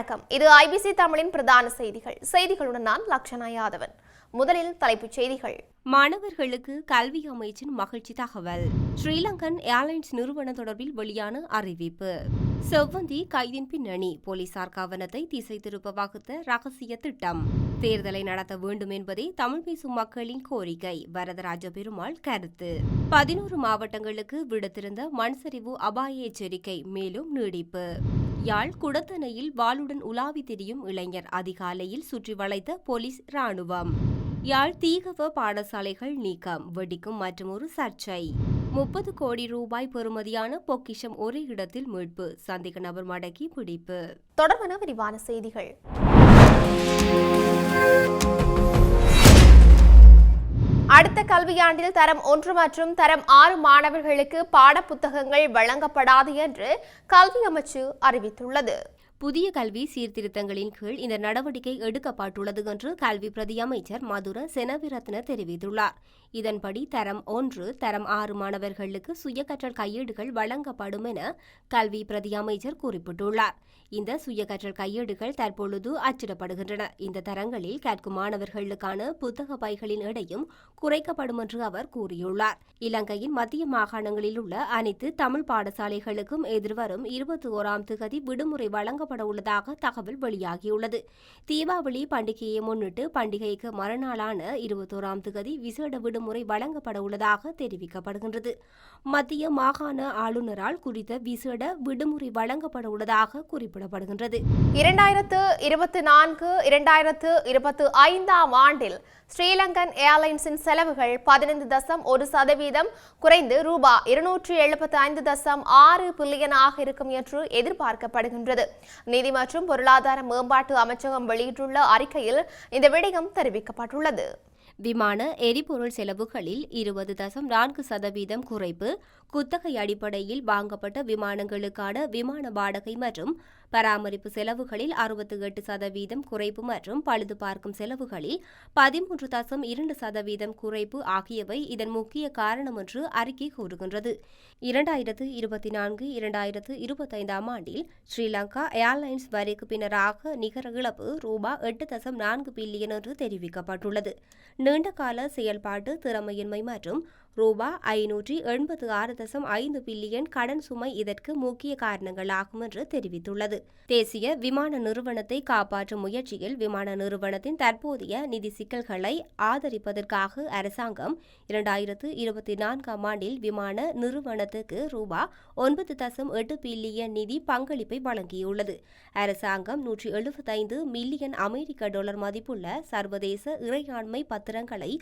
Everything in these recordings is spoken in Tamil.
வணக்கம். இது ஐபிசி தமிழின் பிரதான செய்திகள். செய்திகளுடன் நான் லக்ஷனா யாதவன். முதலில் தலைப்புச் செய்திகள். மாணவர்களுக்கு கல்வி அமைச்சின் மகிழ்ச்சி தகவல். ஸ்ரீலங்கன் ஏர்லைன்ஸ் நிறுவனம் தொடர்பில் வெளியான அறிவிப்பு. செவ்வந்தி கைதின் பின்னணி போலீசார் கவனத்தை திசை திருப்ப வகுத்த ரகசிய திட்டம். தேர்தலை நடத்த வேண்டும் என்பதே தமிழ் பேசும் மக்களின் கோரிக்கை வரதராஜ பெருமாள் கருத்து. பதினோரு மாவட்டங்களுக்கு விடுத்திருந்த மண்சரிவு அபாய எச்சரிக்கை மேலும் நீடிப்பு. யாழ் குடத்தனையில் வாளுடன் உலாவி திரியும் இளைஞர் அதிகாலையில் சுற்றி வளைத்த போலீஸ் ராணுவம் யாழ் தீகவ பாடசாலைகள் நீக்கம் வெடிக்கும் மற்றொரு சர்ச்சை. முப்பது கோடி ரூபாய் பெறுமதியான பொக்கிஷம் ஒரே இடத்தில் மீட்பு சந்தேக நபர் மடக்கி பிடிப்பு. தொடர்பான விரிவான செய்திகள். அடுத்த கல்வியாண்டில் தரம் ஒன்று மற்றும் தரம் ஆறு மாணவர்களுக்கு பாடப்புத்தகங்கள் வழங்கப்படாது என்று கல்வி அமைச்சு அறிவித்துள்ளது. புதிய கல்வி சீர்திருத்தங்களின் கீழ் இந்த நடவடிக்கை எடுக்கப்பட்டுள்ளது என்று கல்வி பிரதி அமைச்சர் மதுர செனவிரத்ன தெரிவித்துள்ளார். இதன்படி தரம் ஒன்று தரம் ஆறு மாணவர்களுக்கு சுய கற்றல் கையேடுகள் வழங்கப்படும் என கல்வி பிரதி அமைச்சர் குறிப்பிட்டுள்ளார். இந்த சுய கற்றல் கையேடுகள் தற்பொழுது அச்சிடப்படுகின்றன. இந்த தரங்களில் கற்கும் மாணவர்களுக்கான புத்தக பைகளின் எடையும் குறைக்கப்படும் என்று அவர் கூறியுள்ளார். இலங்கையின் மத்திய மாகாணங்களில் உள்ள அனைத்து தமிழ் பாடசாலைகளுக்கும் எதிர்வரும் இருபத்தி ஓராம் திகதி விடுமுறை வழங்கப்பட உள்ளதாக தகவல் வெளியாகியுள்ளது. தீபாவளி பண்டிகையை முன்னிட்டு பண்டிகைக்கு மறுநாளான இருபத்தோராம் திகதி விசேட விடுமுறை வழங்கப்பட உள்ளதாக தெரிவிக்கப்படுகின்றது. மத்திய மாகாண ஆளுநரால் குறித்த விசேட விடுமுறை வழங்கப்பட உள்ளதாக குறிப்பிடப்படுகின்றது. இரண்டாயிரத்து இருபத்தி நான்கு இரண்டாயிரத்து இருபத்தி ஐந்தாம் ஆண்டில் ஸ்ரீலங்கன் ஏர்லைன்ஸின் செலவுகள் பதினைந்து தசம் ஒரு சதவீதம் குறைந்து ரூபா இருநூற்றி எழுபத்தி ஐந்து தசம் ஆறு பில்லியனாக இருக்கும் என்று எதிர்பார்க்கப்படுகின்றது. நிதி மற்றும் பொருளாதார மேம்பாட்டு அமைச்சகம் வெளியிட்டுள்ள அறிக்கையில் இந்த விடயம் தெரிவிக்கப்பட்டுள்ளது. விமான எரிபொருள் செலவுகளில் இருபது தசம் நான்கு சதவீதம் குறைப்பு குத்தகை அடிப்படையில் வாங்கப்பட்ட விமானங்களுக்கான விமான வாடகை மற்றும் பராமரிப்பு செலவுகளில் அறுபத்தி எட்டு சதவீதம் குறைப்பு மற்றும் பழுது பார்க்கும் செலவுகளில் பதிமூன்று தசம் இரண்டு சதவீதம் குறைப்பு ஆகியவை இதன் முக்கிய காரணம் என்று அறிக்கை கூறுகின்றது. இரண்டாயிரத்து இருபத்தி நான்கு இரண்டாயிரத்து இருபத்தைந்தாம் ஆண்டில் ஸ்ரீலங்கா ஏர்லைன்ஸ் வரிக்கு பின்னராக நிகர இழப்பு ரூபா எட்டு தசம் நான்கு பில்லியன் என்று தெரிவிக்கப்பட்டுள்ளது. நீண்டகால செயல்பாட்டு திறமையின்மை மற்றும் ரூபா ஐநூற்றி எண்பத்து ஆறு தசம் ஐந்து பில்லியன் கடன் சுமை இதற்கு முக்கிய காரணங்களாகும் என்று தெரிவித்துள்ளது. தேசிய விமான நிறுவனத்தை காப்பாற்றும் முயற்சியில் விமான நிறுவனத்தின் தற்போதைய நிதி சிக்கல்களை ஆதரிப்பதற்காக அரசாங்கம் இரண்டாயிரத்து இருபத்தி நான்காம் ஆண்டில் விமான நிறுவனத்துக்கு ரூபா ஒன்பது தசம் எட்டு பில்லியன் நிதி பங்களிப்பை வழங்கியுள்ளது. அரசாங்கம் நூற்றி எழுபத்தைந்து மில்லியன் அமெரிக்க டாலர் மதிப்புள்ள சர்வதேச இறையாண்மை பத்திரங்களை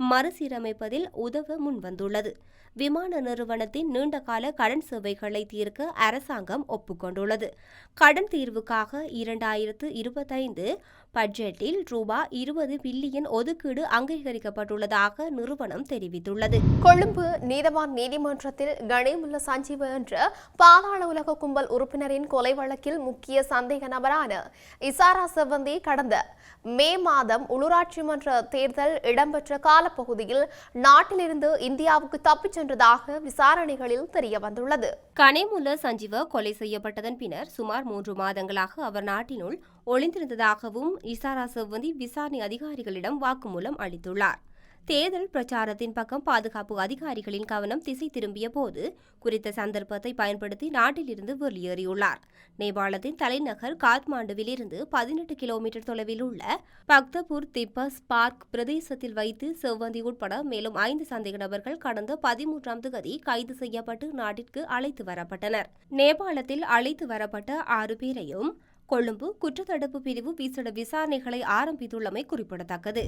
மறுசீரமைப்பதில் உதவ முன்வந்துள்ளது. விமான நிறுவனத்தின் நீண்டகால கடன் சேவைகளை தீர்க்க அரசாங்கம் ஒப்புக்கொண்டுள்ளது. கடன் தீர்வுக்காக இரண்டாயிரத்து இருபத்தைந்து பட்ஜெட்டில் ரூபாய் இருபது பில்லியன் ஒதுக்கீடு அங்கீகரிக்கப்பட்டுள்ளதாக நிறுவனம் தெரிவித்துள்ளது. கொழும்பு நீதவான் நீதிமன்றத்தில் கணேமுல்ல சஞ்சீவ என்ற பாதாள உலக கும்பல் உறுப்பினரின் கொலை வழக்கில் முக்கிய சந்தேக நபரான இசாரா செவந்தி கடந்த மே மாதம் உள்ளூராட்சி மன்ற தேர்தல் இடம்பெற்ற காலப்பகுதியில் நாட்டிலிருந்து இந்தியாவுக்கு தப்பிச் சென்றதாக விசாரணைகளில் தெரிய வந்துள்ளது கனேமுல்ல சஞ்சீவ கொலை செய்யப்பட்டதன் பின்னர் சுமார் மூன்று மாதங்களாக அவர் நாட்டினுள் ஒளிந்திருந்ததாகவும் இசாரா செவ்வந்தி விசாரணை அதிகாரிகளிடம் வாக்குமூலம் அளித்துள்ளார். தேர்தல் பிரச்சாரத்தின் பக்கம் பாதுகாப்பு அதிகாரிகளின் கவனம் திசை திரும்பிய போது குறித்த சந்தர்ப்பத்தை பயன்படுத்தி நாட்டிலிருந்து வெளியேறியுள்ளார். நேபாளத்தின் தலைநகர் காத்மாண்டுவிலிருந்து பதினெட்டு கிலோமீட்டர் தொலைவில் உள்ள பக்தபூர் திப்பஸ் பார்க் பிரதேசத்தில் வைத்து செவ்வந்தி உட்பட மேலும் ஐந்து சந்தேக நபர்கள் கடந்த பதிமூன்றாம் தேதி கைது செய்யப்பட்டு நாட்டிற்கு அழைத்து வரப்பட்டனர். நேபாளத்தில் அழைத்து வரப்பட்ட ஆறு பேரையும் கொழும்பு குற்றத்தடுப்பு பிரிவு விசேட விசாரணைகளை ஆரம்பித்துள்ளமை குறிப்பிடத்தக்கது.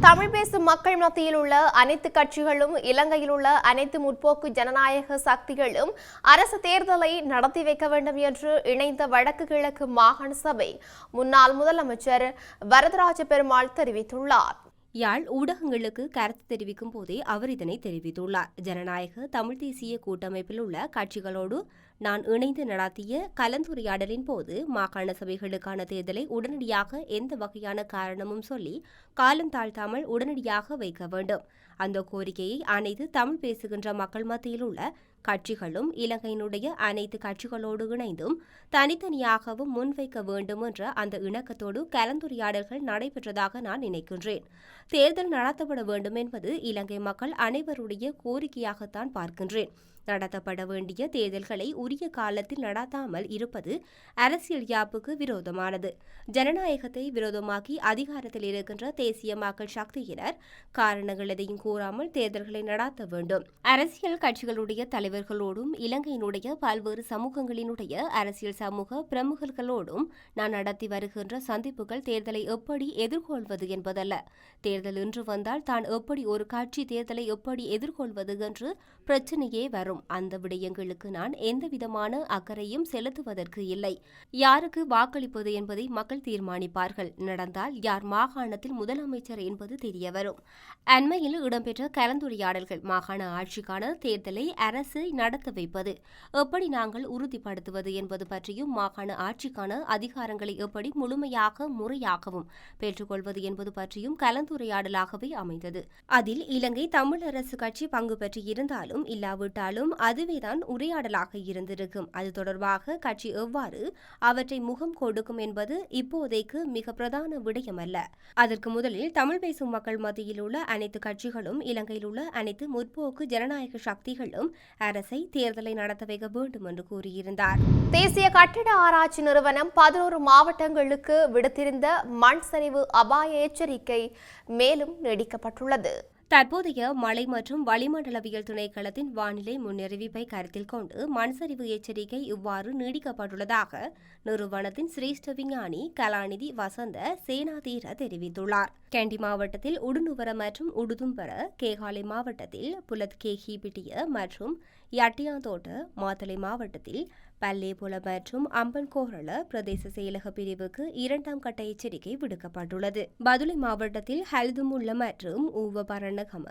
தமிழ் பேசும் மக்கள் மத்தியில் உள்ள அனைத்து கட்சிகளும் இலங்கையில் உள்ள அனைத்து முற்போக்கு ஜனநாயக சக்திகளும் அரசு தேர்தலை நடத்தி வைக்க வேண்டும் என்று இணைந்த வடக்கு கிழக்கு மாகாண சபை முன்னாள் முதலமைச்சர் வரதராஜ பெருமாள் தெரிவித்துள்ளார். யாழ் ஊடகங்களுக்கு கருத்து தெரிவிக்கும் போதே அவர் இதனை தெரிவித்துள்ளார். ஜனநாயக தமிழ் தேசிய கூட்டமைப்பில் உள்ள கட்சிகளோடு நான் இணைந்து நடத்திய கலந்துரையாடலின் போது மாகாண சபைகளுக்கான தேர்தலை உடனடியாக எந்த வகையான காரணமும் சொல்லி காலம் தாழ்த்தாமல் உடனடியாக வைக்க வேண்டும். அந்த கோரிக்கையை அனைத்து தமிழ் பேசுகின்ற மக்கள் மத்தியில் உள்ள கட்சிகளும் இலங்கையினுடைய அனைத்து கட்சிகளோடு இணைந்தும் தனித்தனியாகவும் முன்வைக்க வேண்டும் என்ற அந்த இணக்கத்தோடு கலந்துரையாடல்கள் நடைபெற்றதாக நான் நினைக்கின்றேன். தேர்தல் நடத்தப்பட வேண்டும் என்பது இலங்கை மக்கள் அனைவருடைய கோரிக்கையாகத்தான் பார்க்கின்றேன். நடத்தப்பட வேண்டிய தேர்தல்களை உரிய காலத்தில் நடாத்தாமல் இருப்பது அரசியல் யாப்புக்கு விரோதமானது. ஜனநாயகத்தை விரோதமாக்கி அதிகாரத்தில் இருக்கின்ற தேசிய மக்கள் சக்தியினர் காரணங்கள் எதையும் கூறாமல் தேர்தல்களை நடாத்த வேண்டும். அரசியல் கட்சிகளுடைய தலைவர்களோடும் இலங்கையினுடைய பல்வேறு சமூகங்களினுடைய அரசியல் சமூக பிரமுகர்களோடும் நான் நடத்தி வருகின்ற சந்திப்புகள் தேர்தலை எப்படி எதிர்கொள்வது என்பதல்ல. தேர்தல் இன்று வந்தால் தான் எப்படி ஒரு கட்சி தேர்தலை எப்படி எதிர்கொள்வது என்று பிரச்சனையே வரும். அந்த விடயங்களுக்கு நான் எந்தவிதமான அக்கறையும் செலுத்துவதற்கு இல்லை. யாருக்கு வாக்களிப்பது என்பதை மக்கள் தீர்மானிப்பார்கள். நடந்தால் யார் மாகாணத்தில் முதலமைச்சர் என்பது தெரியவரும். அண்மையில் இடம்பெற்ற கலந்துரையாடல்கள் மாகாண ஆட்சிக்கான தேர்தலை அரசு நடத்த வைப்பது. எப்படி நாங்கள் உறுதிப்படுத்துவது என்பது பற்றியும் மாகாண ஆட்சிக்கான அதிகாரங்களை எப்படி முழுமையாக முறையாகவும் பெற்றுக்கொள்வது என்பது பற்றியும் கலந்துரையாடலாகவே அமைந்தது. அதில் இலங்கை தமிழரசு கட்சி பங்கு பெற்றிருந்தாலும் இல்லாவிட்டாலும் அதுவேதான் உரையாடலாக இருந்திருக்கும். அது தொடர்பாக கட்சி எவ்வாறு அவற்றை முகம் கொடுக்கும் என்பது இப்போதைக்கு மிக பிரதான விடயமல்ல. அதற்கு முதலில் தமிழ் பேசும் மக்கள் மத்தியில் உள்ள அனைத்து கட்சிகளும் இலங்கையில் உள்ள அனைத்து முற்போக்கு ஜனநாயக சக்திகளும் அரசை தேர்தலை நடத்த வைக்க வேண்டும் என்று கூறியிருந்தார். தேசிய கட்டிட ஆராய்ச்சி நிறுவனம் பதினோரு மாவட்டங்களுக்கு விடுத்திருந்த மண் சரிவு அபாய எச்சரிக்கை மேலும் நீடிக்கப்பட்டுள்ளது. தற்போதைய மழை மற்றும் வளிமண்டலவியல் திணைக்களத்தின் வானிலை முன்னறிவிப்பை கருத்தில் கொண்டு மண்சரிவு எச்சரிக்கை இவ்வாறு நீடிக்கப்பட்டுள்ளதாக நிறுவனத்தின் சிரேஷ்ட விஞ்ஞானி கலாநிதி வசந்த சேனாதீர தெரிவித்துள்ளார். கேண்டி மாவட்டத்தில் உடுநுவர மற்றும் உடுதும்பர கேகாலை மாவட்டத்தில் புலத் கேஹிபிட்டிய மற்றும் யட்டியாந்தோட்ட மாத்தளை மாவட்டத்தில் பல்லேபுல மற்றும் அம்பன்கோரள பிரதேச செயலக பிரிவுக்கு இரண்டாம் கட்ட எச்சரிக்கை விடுக்கப்பட்டுள்ளது. பதுளை மாவட்டத்தில் ஹல்துமுல்ல மற்றும் ஊவ பரணகம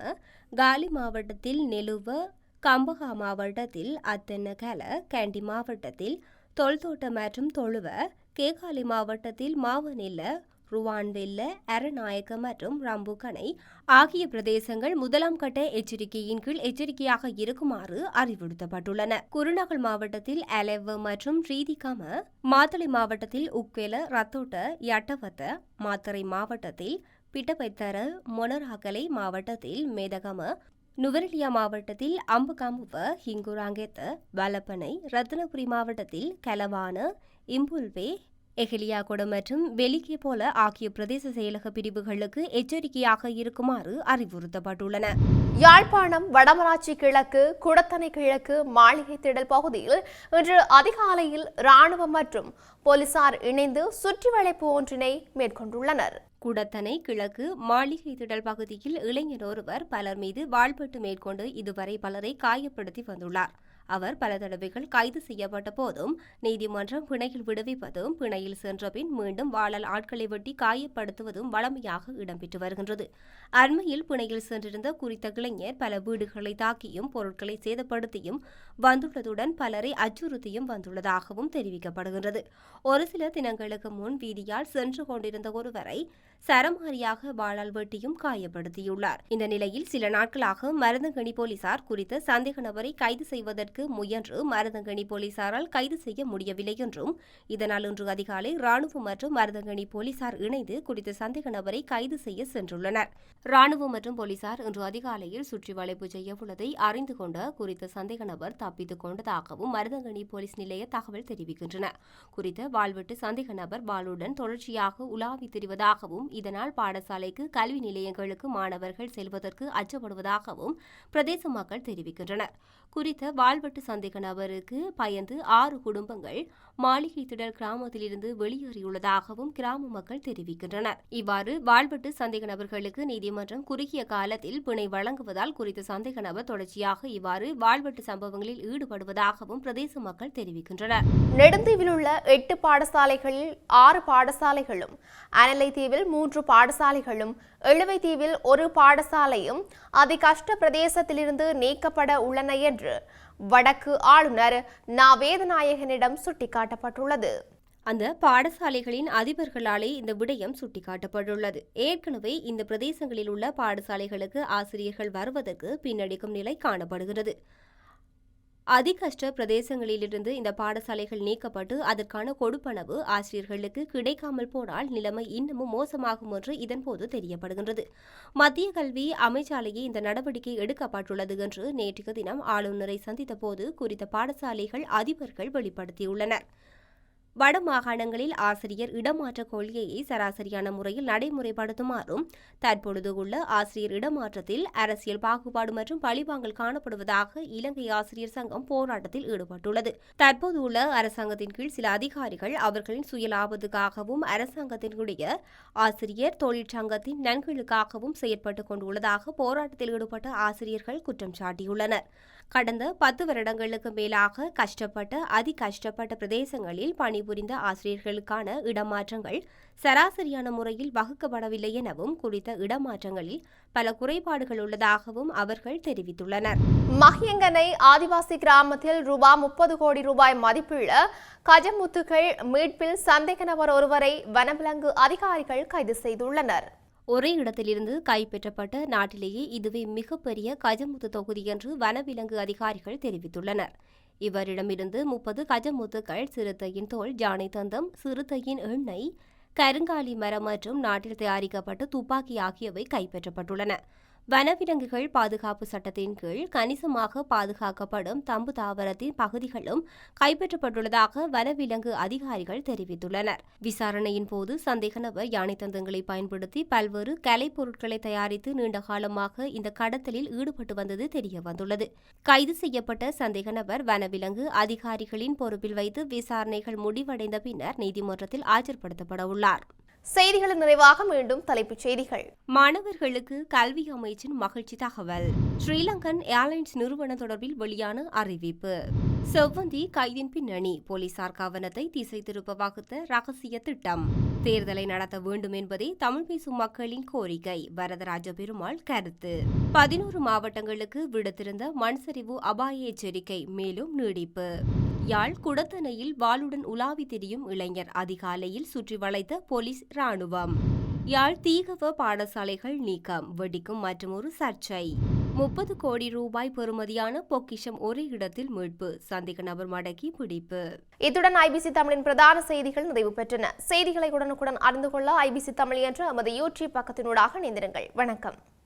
காலி மாவட்டத்தில் நெலுவ கம்பகா மாவட்டத்தில் அத்தனகல கேண்டி மாவட்டத்தில் தொல்தோட்ட மற்றும் தொழுவ கேகாலி மாவட்டத்தில் மாவநில ருவான்வெல்ல அரநாயக்க மற்றும் ரம்புகனை ஆகிய பிரதேசங்கள் முதலாம் கட்ட எச்சரிக்கையின் கீழ் எச்சரிக்கையாக இருக்குமாறு அறிவுறுத்தப்பட்டுள்ளன. குருநகல் மாவட்டத்தில் அலெவ் மற்றும் ரீதிகாம மாத்தளை மாவட்டத்தில் உக்கெல ரத்தோட்ட யட்டவத்த மாத்தறை மாவட்டத்தில் பிட்டபைத்தர மொனராகலை மாவட்டத்தில் மேதகம நுவரெலியா மாவட்டத்தில் அம்புகாம்புவ ஹிங்குராங்கெத்த வலப்பனை ரத்னபுரி மாவட்டத்தில் கலவான இம்புல்வே எஹிலியாகொட மற்றும் வெலிகே போல ஆகிய பிரதேச செயலக பிரிவுகளுக்கு எச்சரிக்கையாக இருக்குமாறு அறிவுறுத்தப்பட்டுள்ளன. யாழ்ப்பாணம் வடமராட்சி கிழக்கு குடத்தனை கிழக்கு மாளிகை திடல் பகுதியில் இன்று அதிகாலையில் ராணுவம் மற்றும் போலீசார் இணைந்து சுற்றி வளைப்பு ஒன்றினை மேற்கொண்டுள்ளனர். குடத்தனை கிழக்கு மாளிகை திடல் பகுதியில் இளைஞர் ஒருவர் பலர் மீது வாழ்பட்டு மேற்கொண்டு இதுவரை பலரை காயப்படுத்தி வந்துள்ளார். அவர் பல தடவைகள் கைது செய்யப்பட்ட போதும் நீதிமன்றம் பிணையில் விடுவிப்பதும் பிணையில் சென்றபின் மீண்டும் வாழல் ஆட்களை வெட்டி காயப்படுத்துவதும் வழமையாக இடம்பெற்று வருகின்றது. அண்மையில் பிணையில் சென்றிருந்த குறித்த இளைஞர் பல வீடுகளை தாக்கியும் பொருட்களை சேதப்படுத்தியும் வந்துள்ளதுடன் பலரை அச்சுறுத்தியும் வந்துள்ளதாகவும் தெரிவிக்கப்படுகின்றது. ஒரு சில தினங்களுக்கு முன் வீதியால் சென்று கொண்டிருந்த ஒருவரை சரமாரியாக வாழால் வெட்டியும் காயப்படுத்தியுள்ளார். இந்த நிலையில் சில நாட்களாக மருதங்கணி போலீசார் குறித்த சந்தேக நபரை கைது செய்வதற்கு முயன்று மருதங்கணி போலீசாரால் கைது செய்ய முடியவில்லை என்றும் இதனால் இன்று அதிகாலை ராணுவம் மற்றும் மருதங்கணி போலீசார் இணைந்து குறித்த சந்தேக நபரை கைது செய்ய சென்றுள்ளனர். ராணுவம் மற்றும் போலீசார் இன்று அதிகாலையில் சுற்றி வளைப்பு செய்ய உள்ளதை அறிந்து கொண்ட குறித்த சந்தேக நபர் தப்பித்துக் கொண்டதாகவும் மருதங்கணி போலீஸ் நிலைய தகவல் தெரிவிக்கின்றன. குறித்த வாழ்வெட்டு சந்தேக நபர் வாளுடன் தொடர்ச்சியாக உலாவி திரிவதாகவும் இதனால் பாடசாலைக்கு கல்வி நிலையங்களுக்கு மாணவர்கள் செல்வதற்கு அச்சப்படுவதாகவும் பிரதேச மக்கள் தெரிவிக்கின்றனர். குறித்த வாழ்வெட்டு சந்தேக நபருக்கு பயந்து ஆறு குடும்பங்கள் மாளிகை திடல் கிராமத்திலிருந்து வெளியேறியுள்ளதாகவும் கிராம மக்கள் தெரிவிக்கின்றனர். இவ்வாறு வாழ்வெட்டு சந்தேக நபர்களுக்கு நீதிமன்றம் குறுகிய காலத்தில் பிணை வழங்குவதால் குறித்த சந்தேக நபர் தொடர்ச்சியாக இவ்வாறு வாழ்வெட்டு சம்பவங்களில் ஈடுபடுவதாகவும் பிரதேச மக்கள் தெரிவிக்கின்றனர். நெடுந்தீவில் உள்ள எட்டு பாடசாலைகளில் ஆறு பாடசாலைகளும் அனலை தீவில் மூன்று பாடசாலைகளும் எழுவை தீவில் ஒரு பாடசாலையும் அதி கஷ்ட பிரதேசத்திலிருந்து நீக்கப்பட உள்ளன என்று வடக்கு ஆளுநர் நாவேதநாயகனிடம் சுட்டிக்காட்டப்பட்டுள்ளது. அந்த பாடசாலைகளின் அதிபர்களாலே இந்த விடயம் சுட்டிக்காட்டப்பட்டுள்ளது. ஏற்கனவே இந்த பிரதேசங்களில் உள்ள பாடசாலைகளுக்கு ஆசிரியர்கள் வருவதற்கு பின்னடிக்கும் நிலை காணப்படுகிறது. அதிகஷ்ட பிரதேசங்களிலிருந்து இந்த பாடசாலைகள் நீக்கப்பட்டு அதற்கான கொடுப்பனவு ஆசிரியர்களுக்கு கிடைக்காமல் போனால் நிலைமை இன்னமும் மோசமாகும் என்று இதன்போது தெரியப்படுகின்றது. மத்திய கல்வி அமைச்சாலையே இந்த நடவடிக்கை எடுக்கப்பட்டுள்ளது என்று நேற்றைய தினம் ஆளுநரை சந்தித்த போது குறித்த பாடசாலைகள் அதிபர்கள் வெளிப்படுத்தியுள்ளனர். வடமாகாணங்களில் ஆசிரியர் இடமாற்ற கொள்கையை சராசரியான முறையில் நடைமுறைப்படுத்துமாறும் தற்பொழுது உள்ள ஆசிரியர் இடமாற்றத்தில் அரசியல் பாகுபாடு மற்றும் பழிவாங்கல் காணப்படுவதாக இலங்கை ஆசிரியர் சங்கம் போராட்டத்தில் ஈடுபட்டுள்ளது. தற்போது உள்ள அரசாங்கத்தின் கீழ் சில அதிகாரிகள் அவர்களின் சுயலாபத்துக்காகவும் அரசாங்கத்தினுடைய ஆசிரியர் தொழிற்சங்கத்தின் நன்களுக்காகவும் செயற்பட்டுக் கொண்டுள்ளதாக போராட்டத்தில் ஈடுபட்ட ஆசிரியர்கள் குற்றம் சாட்டியுள்ளனர். கடந்த பத்து வருடங்களுக்கு மேலாக கஷ்டப்பட்ட அதி கஷ்டப்பட்ட பிரதேசங்களில் பணி பணிபுரிந்த ஆசிரியர்களுக்கான இடமாற்றங்கள் சராசரியான முறையில் வகுக்கப்படவில்லை எனவும் குறித்த இடமாற்றங்களில் பல குறைபாடுகள் உள்ளதாகவும் அவர்கள் தெரிவித்துள்ளனர். மஹியங்கனை ஆதிவாசி கிராமத்தில் ரூபா முப்பது கோடி ரூபாய் மதிப்புள்ள கஜமுத்துகள் மீட்பில் சந்தேக நபர் ஒருவரை வனவிலங்கு அதிகாரிகள் கைது செய்துள்ளனர். ஒரே இடத்திலிருந்து கைப்பற்றப்பட்ட நாட்டிலேயே இதுவே மிகப்பெரிய கஜமுத்து தொகுதி என்று வனவிலங்கு அதிகாரிகள் தெரிவித்துள்ளனர். இவரிடமிருந்து முப்பது கஜமுத்துக்கள் சிறுத்தையின் தோல் ஜானை தந்தம் சிறுத்தையின் எண்ணெய் கருங்காலி மரம் மற்றும் நாட்டில் தயாரிக்கப்பட்ட துப்பாக்கி ஆகியவை கைப்பற்றப்பட்டுள்ளன. வனவிலங்குகள் பாதுகாப்பு சட்டத்தின் கீழ் கணிசமாக பாதுகாக்கப்படும் தம்பு தாவரத்தின் பகுதிகளும் கைப்பற்றப்பட்டுள்ளதாக வனவிலங்கு அதிகாரிகள் தெரிவித்துள்ளனர். விசாரணையின் போது சந்தேக நபர் யானை தந்தங்களை பயன்படுத்தி பல்வேறு கலைப் பொருட்களை தயாரித்து நீண்ட காலமாக இந்த கடத்தலில் ஈடுபட்டு வந்தது தெரியவந்துள்ளது கைது செய்யப்பட்ட சந்தேக நபர் வனவிலங்கு அதிகாரிகளின் பொறுப்பில் வைத்து விசாரணைகள் முடிவடைந்த பின்னர் நீதிமன்றத்தில் ஆஜர்படுத்தப்பட உள்ளார். செய்திகளின் நிறைவாக மீண்டும் தலைப்புச் செய்திகள். மாணவர்களுக்கு கல்வி அமைச்சின் மகிழ்ச்சி தகவல். ஸ்ரீலங்கன் ஏர்லைன்ஸ் நிறுவனம் தொடர்பில் வெளியான அறிவிப்பு. செவ்வந்தி கைதின் பின்னணி போலீசார் கவனத்தை திசை திருப்ப வகுத்த ரகசிய திட்டம். தேர்தலை நடத்த வேண்டும் என்பதே தமிழ் பேசும் மக்களின் கோரிக்கை வரதராஜ பெருமாள் கருத்து. பதினோரு மாவட்டங்களுக்கு விடுத்திருந்த மண்சரிவு அபாய எச்சரிக்கை மேலும் நீடிப்பு. யாழ் குடத்தனையில் வாளுடன் உலாவி திரியும் இளைஞர் அதிகாலையில் சுற்றி வளைத்த போலீஸ் ராணுவம். யாழ் தீகவ பாடசாலைகள் நீக்கம் வெடிக்கும் மற்றொரு சர்ச்சை. முப்பது கோடி ரூபாய் பெறுமதியான பொக்கிஷம் ஒரே இடத்தில் மீட்பு. சந்தேக நபர் மடக்கி பிடிப்பு. இத்துடன் ஐபிசி தமிழின் பிரதான செய்திகள் நிறைவு பெற்றன. செய்திகளை உடனுக்குடன் அறிந்து கொள்ள ஐபிசி தமிழ் என்ற நமது யூடியூப் பக்கத்தினூடாக இணைந்திருங்கள். வணக்கம்.